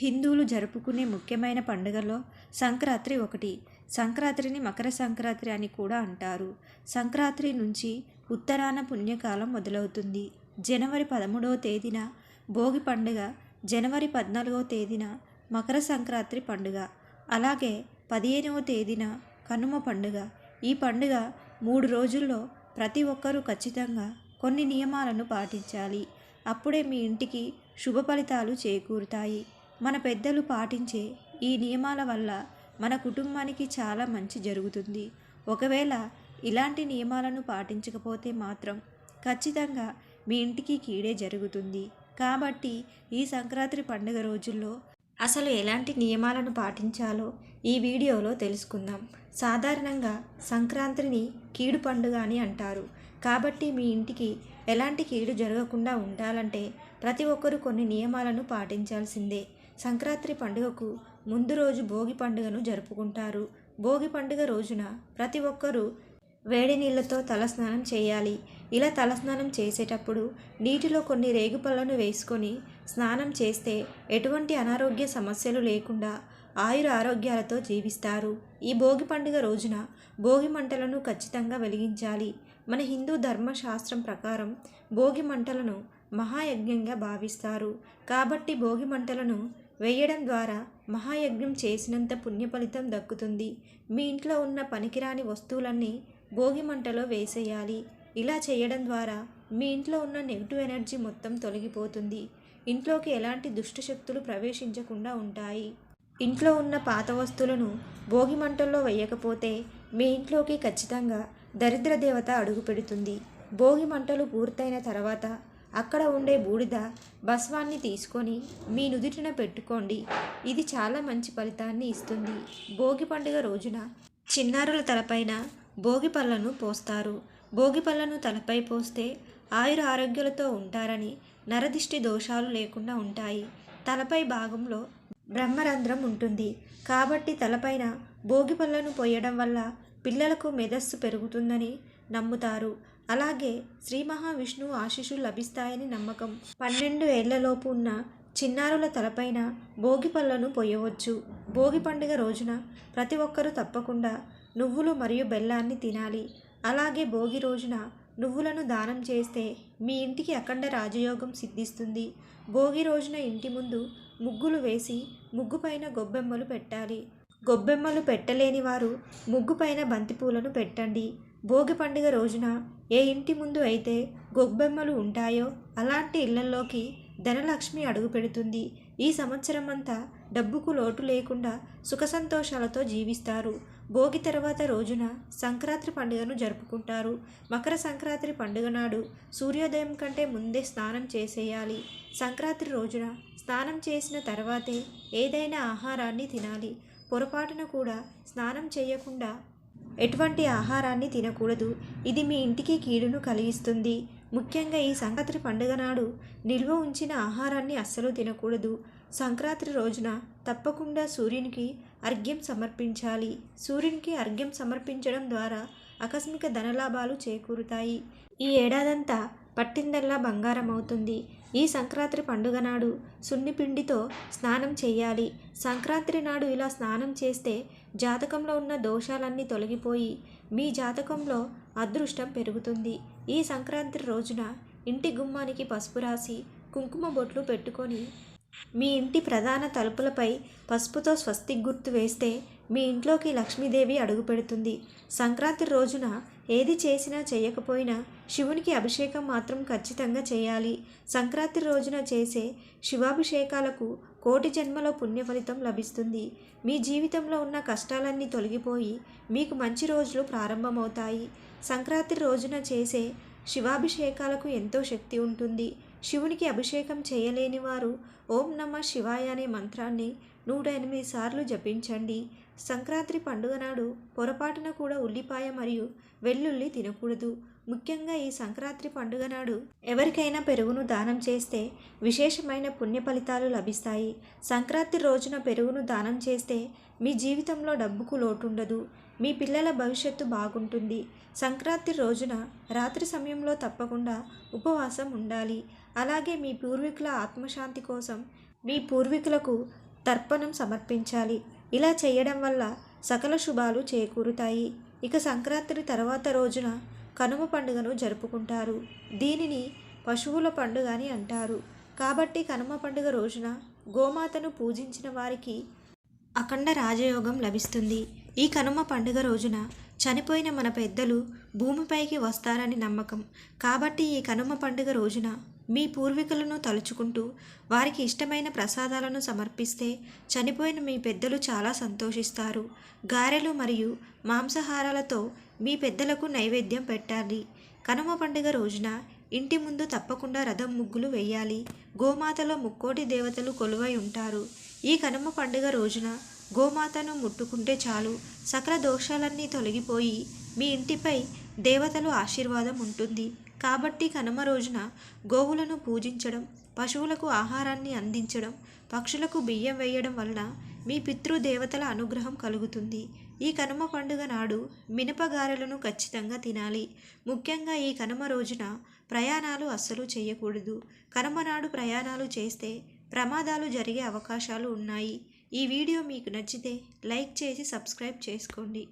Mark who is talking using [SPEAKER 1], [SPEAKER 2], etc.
[SPEAKER 1] హిందువులు జరుపుకునే ముఖ్యమైన పండుగలో సంక్రాంతి ఒకటి. సంక్రాంతిని మకర సంక్రాంతి అని కూడా అంటారు. సంక్రాంతి నుంచి ఉత్తరాన పుణ్యకాలం మొదలవుతుంది. జనవరి పదమూడవ తేదీన భోగి పండుగ జనవరి పద్నాలుగవ తేదీన మకర సంక్రాంతి పండుగ అలాగే పదిహేనవ తేదీన కనుమ పండుగ. ఈ పండుగ మూడు రోజుల్లో ప్రతి ఒక్కరూ ఖచ్చితంగా కొన్ని నియమాలను పాటించాలి. అప్పుడే మీ ఇంటికి శుభ ఫలితాలు చేకూరుతాయి. మన పెద్దలు పాటించే ఈ నియమాల వల్ల మన కుటుంబానికి చాలా మంచి జరుగుతుంది. ఒకవేళ ఇలాంటి నియమాలను పాటించకపోతే మాత్రం ఖచ్చితంగా మీ ఇంటికి కీడే జరుగుతుంది. కాబట్టి ఈ సంక్రాంతి పండుగ రోజుల్లో అసలు ఎలాంటి నియమాలను పాటించాలో ఈ వీడియోలో తెలుసుకుందాం. సాధారణంగా సంక్రాంతిని కీడు పండుగ అని అంటారు. కాబట్టి మీ ఇంటికి ఎలాంటి కీడు జరగకుండా ఉండాలంటే ప్రతి ఒక్కరూ కొన్ని నియమాలను పాటించాల్సిందే. సంక్రాంతి పండుగకు ముందు రోజు భోగి పండుగను జరుపుకుంటారు. భోగి పండుగ రోజున ప్రతి ఒక్కరూ వేడి నీళ్ళతో తలస్నానం చేయాలి. ఇలా తలస్నానం చేసేటప్పుడు నీటిలో కొన్ని రేగుపళ్ళను వేసుకొని స్నానం చేస్తే ఎటువంటి అనారోగ్య సమస్యలు లేకుండా ఆయుర ఆరోగ్యాలతో జీవిస్తారు. ఈ భోగి పండుగ రోజున భోగి మంటలను ఖచ్చితంగా వెలిగించాలి. మన హిందూ ధర్మశాస్త్రం ప్రకారం భోగి మంటలను మహాయజ్ఞంగా భావిస్తారు. కాబట్టి భోగి మంటలను వేయడం ద్వారా మహాయజ్ఞం చేసినంత పుణ్యఫలితం దక్కుతుంది. మీ ఇంట్లో ఉన్న పనికిరాని వస్తువులన్నీ భోగి మంటలో వేసేయాలి. ఇలా చేయడం ద్వారా మీ ఇంట్లో ఉన్న నెగిటివ్ ఎనర్జీ మొత్తం తొలగిపోతుంది. ఇంట్లోకి ఎలాంటి దుష్టశక్తులు ప్రవేశించకుండా ఉంటాయి. ఇంట్లో ఉన్న పాత వస్తువులను భోగి మంటల్లో వేయకపోతే మీ ఇంట్లోకి ఖచ్చితంగా దరిద్ర దేవత అడుగు పెడుతుంది. భోగి మంటలు పూర్తయిన తర్వాత అక్కడ ఉండే బూడిద భస్వాన్ని తీసుకొని మీ నుదుటిన పెట్టుకోండి. ఇది చాలా మంచి ఫలితాన్ని ఇస్తుంది. భోగి పండుగ రోజున చిన్నారుల తలపైన భోగి పళ్ళను పోస్తారు. భోగి పళ్ళను తలపై పోస్తే ఆయుర ఆరోగ్యాలతో ఉంటారని నరదిష్టి దోషాలు లేకుండా ఉంటాయి. తలపై భాగంలో బ్రహ్మరంధ్రం ఉంటుంది. కాబట్టి తలపైన భోగి పళ్ళను పోయడం వల్ల పిల్లలకు మేధస్సు పెరుగుతుందని నమ్ముతారు. అలాగే శ్రీ మహావిష్ణువు ఆశీస్సులు లభిస్తాయని నమ్మకం. పన్నెండు ఏళ్ళలోపు ఉన్న చిన్నారుల తలపైన భోగి పళ్ళను పొయ్యవచ్చు భోగి పండుగ రోజున ప్రతి ఒక్కరూ తప్పకుండా నువ్వులు మరియు బెల్లాన్ని తినాలి. అలాగే భోగి రోజున నువ్వులను దానం చేస్తే మీ ఇంటికి అఖండ రాజయోగం సిద్ధిస్తుంది. భోగి రోజున ఇంటి ముందు ముగ్గులు వేసి ముగ్గుపైన గొబ్బెమ్మలు పెట్టాలి. గొబ్బెమ్మలు పెట్టలేని వారు ముగ్గుపైన బంతిపూలను పెట్టండి. భోగి పండుగ రోజున ఏ ఇంటి ముందు అయితే గొబ్బెమ్మలు ఉంటాయో అలాంటి ఇళ్ళలోకి ధనలక్ష్మి అడుగు పెడుతుంది. ఈ సంవత్సరం అంతా డబ్బుకు లోటు లేకుండా సుఖ సంతోషాలతో జీవిస్తారు. భోగి తర్వాత రోజున సంక్రాంతి పండుగను జరుపుకుంటారు. మకర సంక్రాంతి పండుగ నాడు సూర్యోదయం కంటే ముందే స్నానం చేసేయాలి. సంక్రాంతి రోజున స్నానం చేసిన తర్వాతే ఏదైనా ఆహారాన్ని తినాలి. పొరపాటున కూడా స్నానం చేయకుండా ఎటువంటి ఆహారాన్ని తినకూడదు. ఇది మీ ఇంటికి కీడును కలిగిస్తుంది. ముఖ్యంగా ఈ సంక్రాంతి పండుగ నాడు నిల్వ ఉంచిన ఆహారాన్ని అస్సలు తినకూడదు. సంక్రాంతి రోజున తప్పకుండా సూర్యునికి అర్ఘ్యం సమర్పించాలి. సూర్యునికి అర్ఘ్యం సమర్పించడం ద్వారా ఆకస్మిక ధనలాభాలు చేకూరుతాయి. ఈ ఏడాదంతా పట్టిందల్లా బంగారం అవుతుంది. ఈ సంక్రాంతి పండుగ నాడు సున్నిపిండితో స్నానం చేయాలి. సంక్రాంతి నాడు ఇలా స్నానం చేస్తే జాతకంలో ఉన్న దోషాలన్నీ తొలగిపోయి మీ జాతకంలో అదృష్టం పెరుగుతుంది. ఈ సంక్రాంతి రోజున ఇంటి గుమ్మానికి పసుపు రాసి కుంకుమ బొట్లు పెట్టుకొని మీ ఇంటి ప్రధాన తలుపులపై పసుపుతో స్వస్తి గుర్తు వేస్తే మీ ఇంట్లోకి లక్ష్మీదేవి అడుగు పెడుతుంది. సంక్రాంతి రోజున ఏది చేసినా చేయకపోయినా శివునికి అభిషేకం మాత్రం ఖచ్చితంగా చేయాలి. సంక్రాంతి రోజున చేసే శివాభిషేకాలకు కోటి జన్మలో పుణ్య ఫలితం లభిస్తుంది. మీ జీవితంలో ఉన్న కష్టాలన్నీ తొలగిపోయి మీకు మంచి రోజులు ప్రారంభమవుతాయి. సంక్రాంతి రోజున చేసే శివాభిషేకాలకు ఎంతో శక్తి ఉంటుంది. శివునికి అభిషేకం చేయలేని వారు ఓం నమ శివాయ అనే మంత్రాన్ని నూట ఎనిమిది సార్లు జపించండి. సంక్రాంతి పండుగ నాడు పొరపాటున కూడా ఉల్లిపాయ మరియు వెల్లుల్లి తినకూడదు. ముఖ్యంగా ఈ సంక్రాంతి పండుగ నాడు ఎవరికైనా పెరుగును దానం చేస్తే విశేషమైన పుణ్య ఫలితాలు లభిస్తాయి. సంక్రాంతి రోజున పెరుగును దానం చేస్తే మీ జీవితంలో డబ్బుకు లోటుండదు. మీ పిల్లల భవిష్యత్తు బాగుంటుంది. సంక్రాంతి రోజున రాత్రి సమయంలో తప్పకుండా ఉపవాసం ఉండాలి. అలాగే మీ పూర్వీకుల ఆత్మశాంతి కోసం మీ పూర్వీకులకు తర్పణం సమర్పించాలి. ఇలా చేయడం వల్ల సకల శుభాలు చేకూరుతాయి. ఇక సంక్రాంతి తర్వాత రోజున కనుమ పండుగను జరుపుకుంటారు. దీనిని పశువుల పండుగ అని అంటారు. కాబట్టి కనుమ పండుగ రోజున గోమాతను పూజించిన వారికి అఖండ రాజయోగం లభిస్తుంది. ఈ కనుమ పండుగ రోజున చనిపోయిన మన పెద్దలు భూమిపైకి వస్తారని నమ్మకం. కాబట్టి ఈ కనుమ పండుగ రోజున మీ పూర్వీకులను తలుచుకుంటూ వారికి ఇష్టమైన ప్రసాదాలను సమర్పిస్తే చనిపోయిన మీ పెద్దలు చాలా సంతోషిస్తారు. గారెలు మరియు మాంసాహారాలతో మీ పెద్దలకు నైవేద్యం పెట్టాలి. కనుమ పండుగ రోజున ఇంటి ముందు తప్పకుండా రథం ముగ్గులు వేయాలి. గోమాతలో ముక్కోటి దేవతలు కొలువై ఉంటారు. ఈ కనుమ పండుగ రోజున గోమాతను ముట్టుకుంటే చాలు. సకల దోషాలన్నీ తొలగిపోయి మీ ఇంటిపై దేవతలు ఆశీర్వాదం ఉంటుంది. కాబట్టి కనుమ రోజున గోవులను పూజించడం పశువులకు ఆహారాన్ని అందించడం పక్షులకు బియ్యం వేయడం వలన మీ పితృదేవతల అనుగ్రహం కలుగుతుంది. ఈ కనుమ పండుగ నాడు మినపగారెలను ఖచ్చితంగా తినాలి. ముఖ్యంగా ఈ కనుమ రోజున ప్రయాణాలు అస్సలు చేయకూడదు. కనుమ నాడు ప్రయాణాలు చేస్తే ప్రమాదాలు జరిగే అవకాశాలు ఉన్నాయి. ఈ వీడియో మీకు నచ్చితే లైక్ చేసి సబ్స్క్రైబ్ చేసుకోండి.